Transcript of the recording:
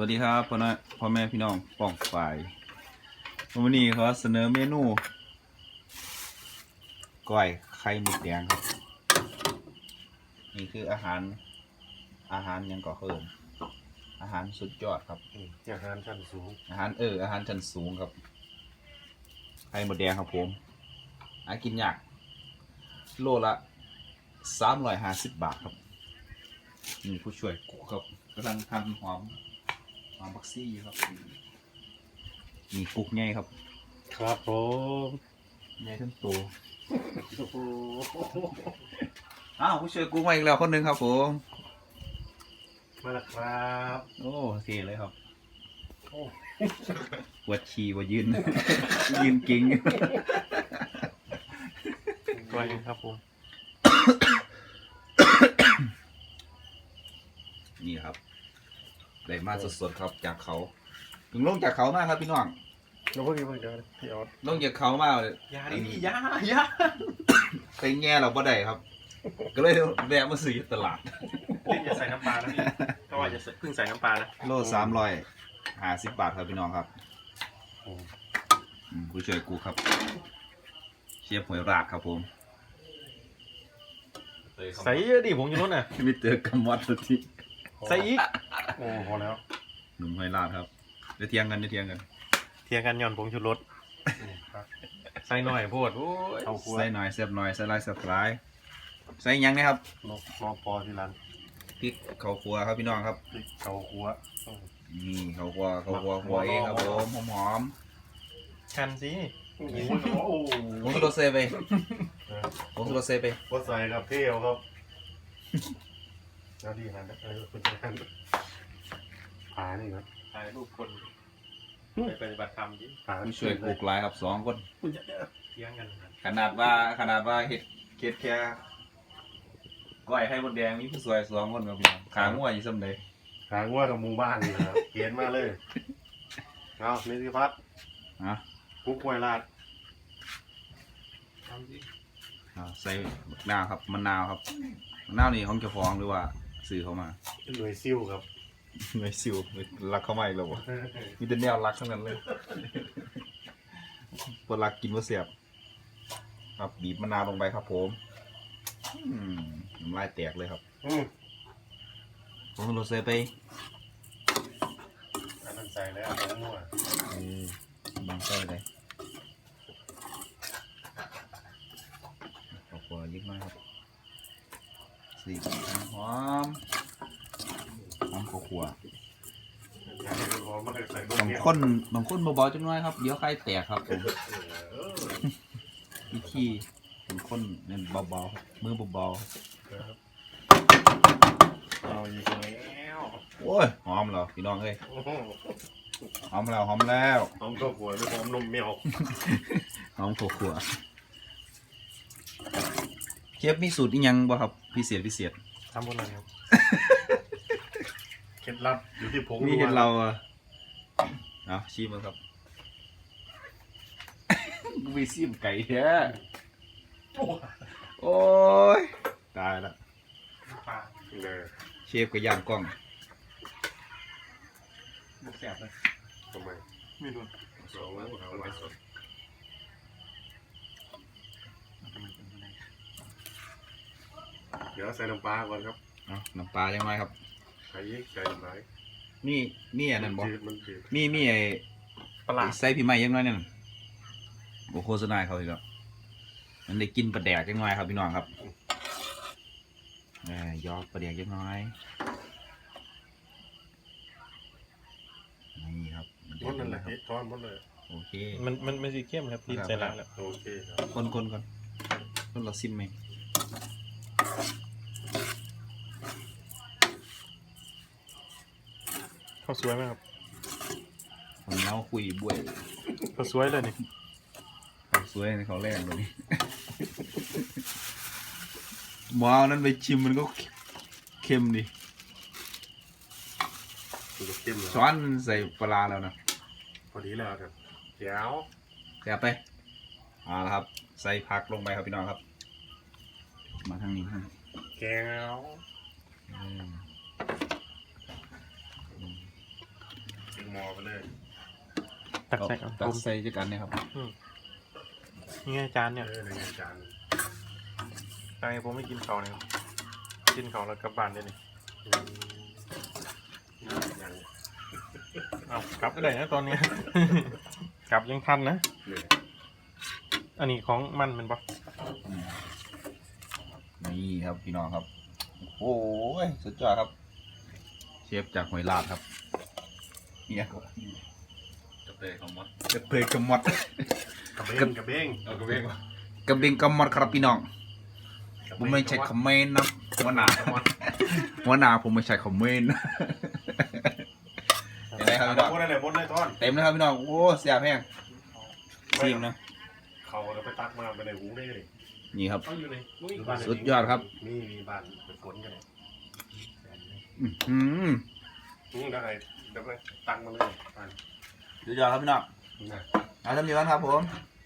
วัสดีครับพ่อนะพ่อแม่พี่น้องป้องฝ่ายวันนี้เขาเสนอเมนูก้อยไข่หมึกแดงครับ นี่คืออาหาร อาหารหยังก่อเฮิมอาหารสุดยอดครับอืมอาหารชั้นสูง อาหารเอออาหารชั้นสูงครับไข่หมดแดงครับผมหากินยากโลละสามร้อยห้าสิบบาทครับนี่ผู้ช่วยกุ๊กครับกำลังทำหอม หอมบักซี่อยู่ครับนี่กุ๊กไงครับครับผมไงทั้งตัวโอ้โหอ้าวผู้ช่วยกุ๊กมาอีกแล้วคนหนึ่งครับผมมาแล้วครับ โอ้เท่เลยครับโอ้ปวดฉี่ว่ายืน ยืนเก่งก้อยครับผม นี่ครับ ได้มาสดๆครับจากเขาถึงลงจากเขามาครับพี่น้องเราเพิ่งเพิ่งเดินพี่ออสลงจากเขามาเลยยาดิยายาไปแง่เราบ่ได้ครับ ก็เลยแวะมาซื้ออยู่ตลาดนี่อย่าใส่น้ำปลานะพี่เพราะว่าจะเพิ่งใส่น้ำปลานะโลสามร้อยห้าสิบบาทครับพี่น้องครับอืมผู้ช่วยกูครับ เชียบหวยรากครับผมใส่เยอะดิผมอยู่นู้นน่ะมิเตอร์กำวัดสุดที่ ใส่อีกโอ้พอแล้วหนุ่มหวยรากครับจะเทียงกันจะเทียงกันเทียงกันย่อนผงชูรสอืมครับใส่หน่อยโพดโอ้ยเอาครัวใส่หน่อยเสียบหน่อยใส่ลายสลายใส่หยังนะครับนกนอกพอที่ร้านพริกข้าวคั่วครับพี่น้องครับพริกเกาคัวอืมนี่ข้าวคั่วข้าวคั่วคั่วเองครับผมหอมคันสิโอ้โหโอ้โหๆผงสุรสเซไปเออผงสุรสเซไปว่าใส่ครับเที่ยวครับ แล้วดีนะเออคุณจะทำผานี่ครับถ่ายรูปคนไปปฏิบัติธรรมดิผาผู้ช่วยปลูกหลายครับสองคน คุณจะเทียงกันนะขนาดว่าขนาดว่าเห็ดเห็ดแค่ก้อยให้มดแดงมีผู้สวยสองคนครับพี่น้องขาง่วอยู่ซ้ำเลยหางว่ากับหมู่บ้านนี่ครับเขียนมาเลยเอานิติพัฒน์อะคุกควยลาดทำดิอ่าใส่มะนาวครับมะนาวครับมะนาวนี่ของเจ้าของหรือว่า ซื้อเขามาหน่วยซิ่วครับไม่ซิวรักเขามาอีกแล้วบ่มีแต่แนวรักทั้งนั้นเลยปวดรักกินว่าเสียบครับบีบมะนาวลงไปครับ ผมอืมน้ำลายแตกเลยครับอืมผงโรเซไปอันนั้นใส่แล้วผมมั่วเออบังไส้เลยขอบคุณยิ่งมากครับ สีหอมหอมข้าวคั่วอยากให้มันหอมมากใส่เบอร์บางเดียวคนบางคนเบาๆจังน้อยครับเดี๋ยวไข่แตกครับผมเออวิธีบางคนเน้นเบาๆครับมือเบาครับเอาอีกแล้วๆโอ้ยหอมเหรอพี่น้องเอ้ยโอ้โหหอมแล้วหอมแล้วหอมก็หัวไม่หอมนมเหมียวหอมข้าวคั่ว เชฟมีสูตรอีกยังบ่ครับพิเศษพิเศษ ทำบนนั้นครับ เคล็ดลับอยู่ที่ผงมีเห็นเราอะเอาชิมมาครับ กูไปซิมไก่แท้โอ้โหโอ้ย ตายละปลาเลยเชฟก็ย่างกล้องบุกแสบเลยทำไมไม่รู้สองวันเอาไว้สดเดี๋ ยวใส่น้ำปลาก่อนครับเอาน้ำปลาจังไรครับ ใส่ยิกใส่ไหนมีมีอันนั้นบ่จืดมันจืดมีมีไอ้ปลาใส่พี่ไม้ยังน้อยนั่นโอ้โฆษณาให้เขาอีกแล้วมันได้กินปลาแดกยังน้อยครับพี่น้องครับเออยอกปลาแดกยังน้อยนี่ครับหมดนั่นแหละที่ทอนหมดเลยโอเค มันมันไม่สีเข้มครับพี่ใส่ละแล้ว โอเคครับ คนคนก่อนคนเราซิมไหม ขาสวยไหมครับคนเน่าคุยบวยเขาสวยเลยนี่เขาสวยในเขาแรงเลยหมอเอานั้นไปชิมมันก็เค็มดิมันจะเข้มเหรอช้อนมันใส่ปลาร้าแล้วนะพอดีแล้วครับเดี๋ยวแซ่บไปเอาละครับ ใส่ผักลงไปครับพี่น้องครับ มาทางนี้ครับแก้ว อืมอืม หม้อไปเลยตักใส่ครับตัผกมใส่ด้วยกันเนี่ยครับนี่ไงจานเนี่ยเออในจานตักให้ผมไม่กินเขาวเนี่ยครับกินเขาวแล้วกลับบ้านได้เลยอืมอย่างเอากลับก็ได้นะตอนเนี้ยกลับยังทันนะเนี่ยอันนี้ของมันเป็นปะอืมนี่ครับพี่น้องครับ โอ้ยสุดยอดครับ เชฟจากหอยลาดครับ เนี่ยกระเบงของมันกระเปยกระมดกระเบงกระเบงเอากระเบงกระเบงกระมดครับพี่น้องผมไม่ใช่คอมเมนต์นะหัวหน้าหัวหน้าผมไม่ใช่คอมเมนต์ยังไงครับพี่น้องบดอะเต็มเลยครับพี่น้องโอ้เสียบแห้งซีมนะเขาเราไปตักมาไปในหูได้เลยนี่ครับ สุดยอดครับมีมีบ้านเป็นฝนกันเลยอือ หืออืมได้เดี๋ยวไปตักมาเลยบ้านสุดยอดครับพี่น้องนี่นะ เอาทำดีกันครับผมค